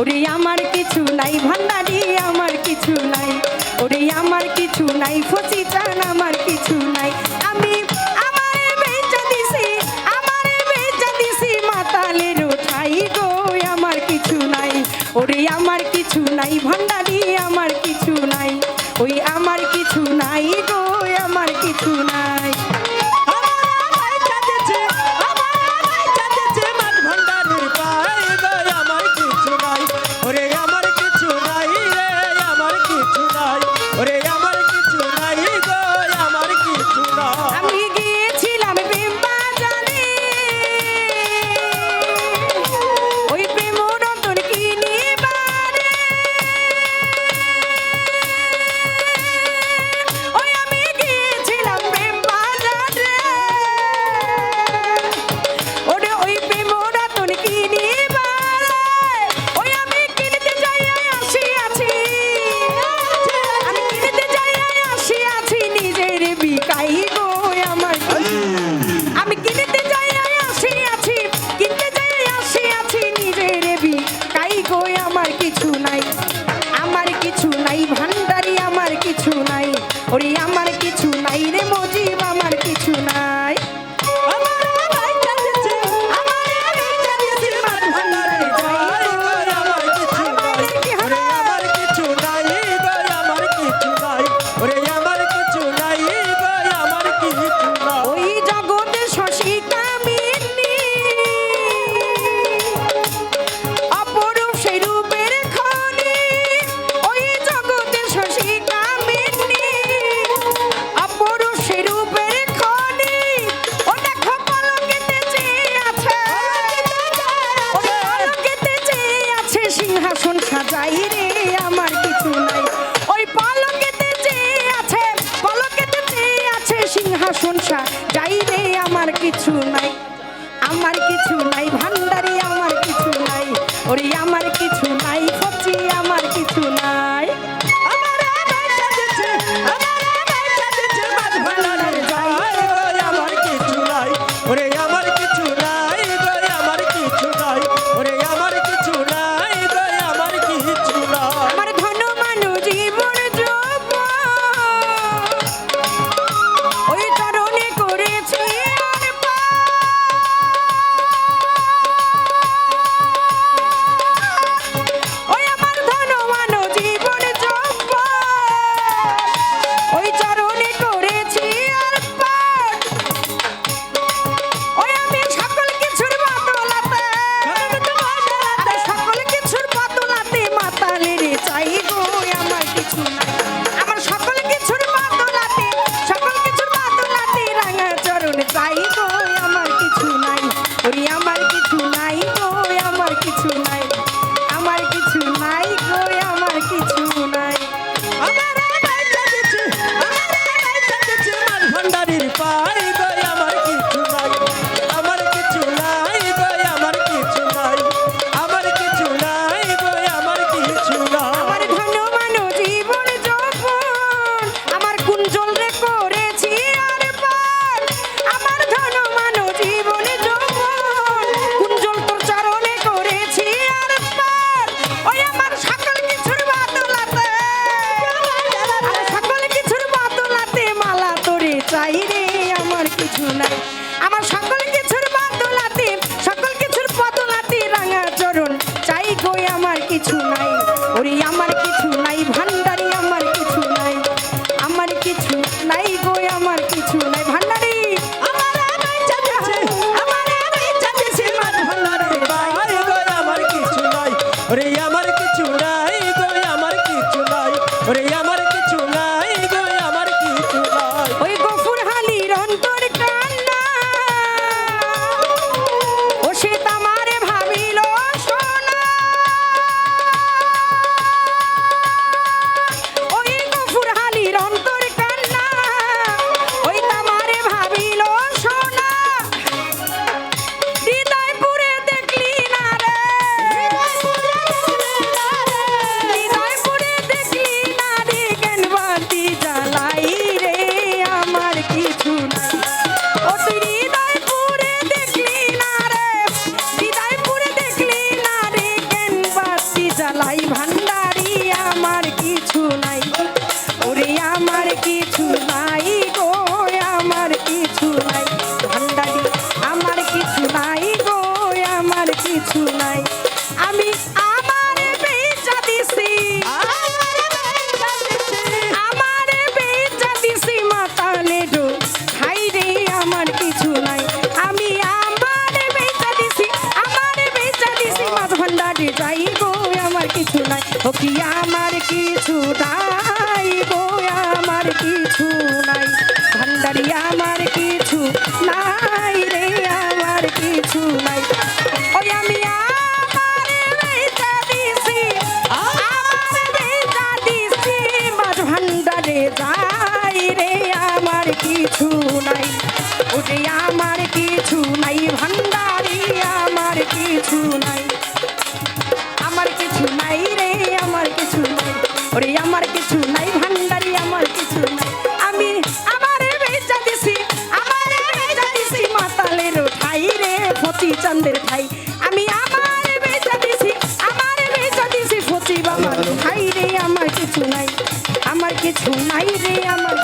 ওরে আমার কিছু নাই, ভান্ডারি আমার কিছু নাই। ওরে আমার কিছু নাই, ফসি চান আমার কিছু নাই। আমি আমার আমার মাতালের ঠাই আমার কিছু নাই। ওরে আমার কিছু নাই, ভান্ডারি আমার আমার কিছু নাই রে caírem. আমার সকল কিছুর সকল কিছুর আমার কিছু নাই। ওরে আমার কিছু নাই ভান্ডারি আমার কিছু নাই। আমার কিছু নাই আমার কিছু নাই। ভান্ডারি! আমার আমার কিছু কিছু ওরে আমার আমার কিছু নাই ভান্ডারিয়া আমার কিছু নাই। ঠাই আমি আমার বেচা দিছি, আমার বেচা দিছি। ফতি বাবার ভাই রে, আমার কিছু নাই। আমার কিছু নাই রে, আমার